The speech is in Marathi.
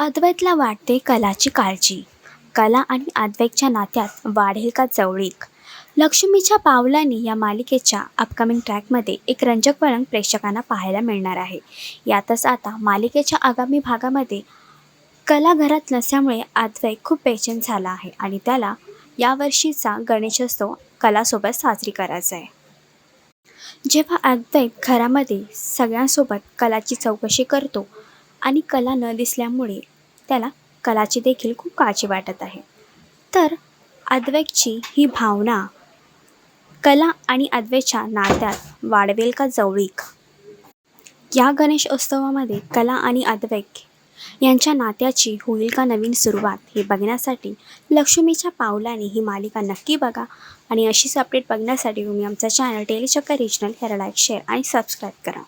अद्वैतला वाटते कलाची काळजी. कला आणि अद्वैतच्या नात्यात वाढेल का जवळीक? लक्ष्मीच्या पावलांनी या मालिकेच्या अपकमिंग ट्रॅकमध्ये एक रंजक वळण प्रेक्षकांना पाहायला मिळणार आहे. यातच आता मालिकेच्या आगामी भागामध्ये कला घरात नसल्यामुळे अद्वैत खूप बेचैन झाला आहे आणि त्याला यावर्षीचा गणेशोत्सव कलासोबत साजरी करायचा आहे. जेव्हा अद्वैत घरामध्ये सगळ्यांसोबत कलाची चौकशी करतो आणि कला न दिसल्यामुळे त्याला कलाची देखील खूप काळजी वाटत आहे. तर अद्वैतची ही भावना कला आणि अद्वैतच्या नात्यात वाढवेल का जवळीक? या गणेश उत्सवामध्ये कला आणि अद्वैत यांच्या नात्याची होईल का नवीन सुरुवात हे बघण्यासाठी लक्ष्मीच्या पावलाने ही मालिका नक्की बघा आणि अशीच अपडेट बघण्यासाठी तुम्ही आमचा चॅनल टेलिचक्कर रिजनल हेरा लाईक शेअर आणि सबस्क्राईब करा.